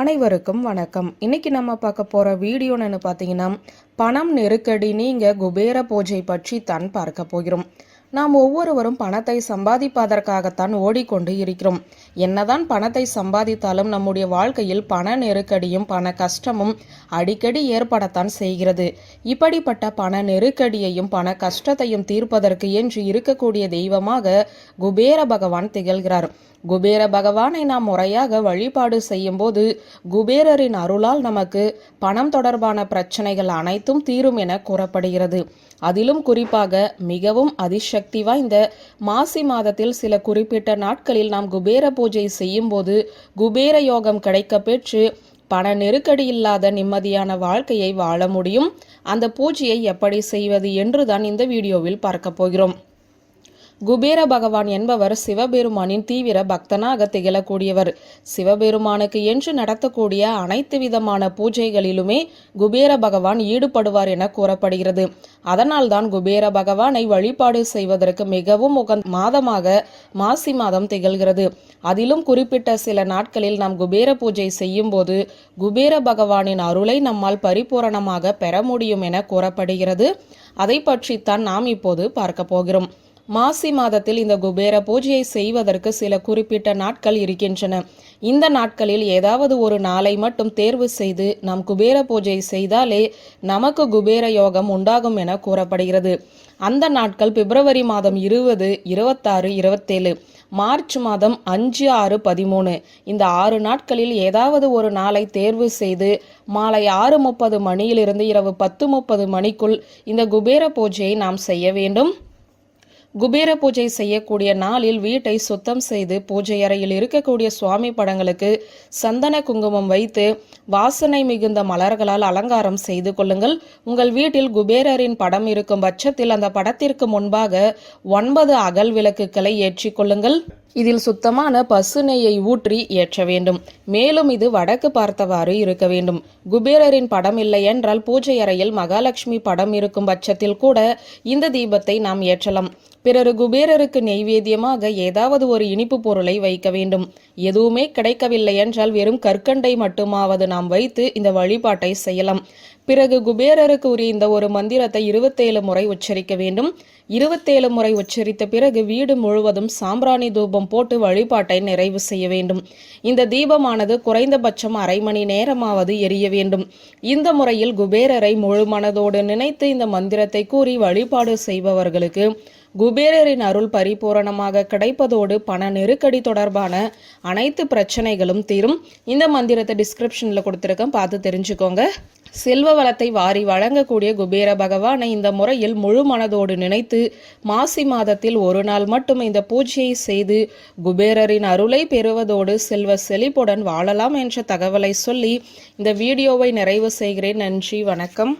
அனைவருக்கும் வணக்கம். இன்னைக்கு நம்ம பார்க்க போற வீடியோன்னு பார்த்தீங்கன்னா பணம் நெருக்கடி நீங்க குபேர பூஜை பற்றி தான் பார்க்க போகிறோம். நாம் ஒவ்வொருவரும் பணத்தை சம்பாதிப்பதற்காகத்தான் ஓடிக்கொண்டு இருக்கிறோம். என்னதான் பணத்தை சம்பாதித்தாலும் நம்முடைய வாழ்க்கையில் பண நெருக்கடியும் பண கஷ்டமும் அடிக்கடி ஏற்படத்தான் செய்கிறது. இப்படிப்பட்ட பண நெருக்கடியையும் பண கஷ்டத்தையும் தீர்ப்பதற்கு என்று இருக்கக்கூடிய தெய்வமாக குபேர பகவான் திகழ்கிறார். குபேர பகவானை நாம் முறையாக வழிபாடு செய்யும்போது குபேரரின் அருளால் நமக்கு பணம் தொடர்பான பிரச்சனைகள் அனைத்தும் தீரும் என கூறப்படுகிறது. அதிலும் குறிப்பாக மிகவும் சக்தி வாய்ந்த மாசி மாதத்தில் சில குறிப்பிட்ட நாட்களில் நாம் குபேர பூஜை செய்யும்போது குபேர யோகம் கிடைக்க பெற்று பண நெருக்கடி இல்லாத நிம்மதியான வாழ்க்கையை வாழ முடியும். அந்த பூஜையை எப்படி செய்வது என்றுதான் இந்த வீடியோவில் பார்க்க போகிறோம். குபேர பகவான் என்பவர் சிவபெருமானின் தீவிர பக்தனாக திகழக்கூடியவர். சிவபெருமானுக்கு என்று நடத்தக்கூடிய அனைத்து விதமான பூஜைகளிலுமே குபேர பகவான் ஈடுபடுவார் என கூறப்படுகிறது. அதனால்தான் குபேர பகவானை வழிபாடு செய்வதற்கு மிகவும் உகந்த மாதமாக மாசி மாதம் திகழ்கிறது. அதிலும் குறிப்பிட்ட சில நாட்களில் நாம் குபேர பூஜை செய்யும் போது குபேர பகவானின் அருளை நம்மால் பரிபூரணமாக பெற முடியும் என கூறப்படுகிறது. அதை பற்றித்தான் நாம் இப்போது பார்க்க போகிறோம். மாசி மாதத்தில் இந்த குபேர பூஜையை செய்வதற்கு சில குறிப்பிட்ட நாட்கள் இருக்கின்றன. இந்த நாட்களில் ஏதாவது ஒரு நாளை மட்டும் தேர்வு செய்து நாம் குபேர பூஜை செய்தாலே நமக்கு குபேர யோகம் உண்டாகும் என கூறப்படுகிறது. அந்த நாட்கள் பிப்ரவரி மாதம் இருபது இருபத்தாறு இருபத்தேழு மார்ச் மாதம் அஞ்சு ஆறு பதிமூணு. இந்த ஆறு நாட்களில் ஏதாவது ஒரு நாளை தேர்வு செய்து மாலை ஆறு முப்பது மணியிலிருந்து இரவு பத்து முப்பது மணிக்குள் இந்த குபேர பூஜையை நாம் செய்ய வேண்டும். குபேர பூஜை செய்யக்கூடிய நாளில் வீட்டை சுத்தம் செய்து பூஜை அறையில் இருக்கக்கூடிய சுவாமி படங்களுக்கு சந்தன குங்குமம் வைத்து வாசனை மிகுந்த மலர்களால் அலங்காரம் செய்து கொள்ளுங்கள். உங்கள் வீட்டில் குபேரரின் படம் இருக்கும் பட்சத்தில் அந்த படத்திற்கு முன்பாக ஒன்பது அகல் விளக்குகளை ஏற்றிக் கொள்ளுங்கள். இதில் சுத்தமான பசு நெய்யை ஊற்றி ஏற்ற வேண்டும். மேலும் இது வடக்கு பார்த்தவாறு இருக்க வேண்டும். குபேரரின் படம் இல்லை என்றால் பூஜை அறையில் மகாலட்சுமி படம் இருக்கும் பட்சத்தில் கூட இந்த தீபத்தை நாம் ஏற்றலாம். பிறகு குபேரருக்கு நெய்வேத்தியமாக ஏதாவது ஒரு இனிப்பு பொருளை வைக்க வேண்டும். எதுவுமே கிடைக்கவில்லை என்றால் வெறும் கற்கண்டை மட்டுமாவது நாம் வைத்து இந்த வழிபாட்டை செய்யலாம். பிறகு குபேரருக்கு உரிய இந்த ஒரு மந்திரத்தை இருபத்தேழு முறை உச்சரிக்க வேண்டும். இருபத்தேழு முறை உச்சரித்த பிறகு வீடு முழுவதும் சாம்பிராணி தூபம் போட்டு வழிபாட்டை நிறைவு செய்ய வேண்டும். இந்த தீபமானது குறைந்தபட்சம் அரை மணி நேரமாவது எரிய வேண்டும். இந்த முறையில் குபேரரை முழு மனதோடு நினைத்து இந்த மந்திரத்தை கூறி வழிபாடு செய்பவர்களுக்கு குபேரரின் அருள் பரிபூரணமாக கிடைப்பதோடு பண நெருக்கடி தொடர்பான அனைத்து பிரச்சனைகளும் தீரும். இந்த மந்திரத்தை டிஸ்கிரிப்ஷனில் கொடுத்துருக்கேன். பார்த்து தெரிஞ்சுக்கோங்க. செல்வ வளத்தை வாரி வழங்கக்கூடிய குபேர பகவானை இந்த முறையில் முழு மனதோடு நினைத்து மாசி மாதத்தில் ஒரு நாள் மட்டும் இந்த பூஜையை செய்து குபேரரின் அருளை பெறுவதோடு செல்வ செழிப்புடன் வாழலாம் என்ற தகவலை சொல்லி இந்த வீடியோவை நிறைவு செய்கிறேன். நன்றி வணக்கம்.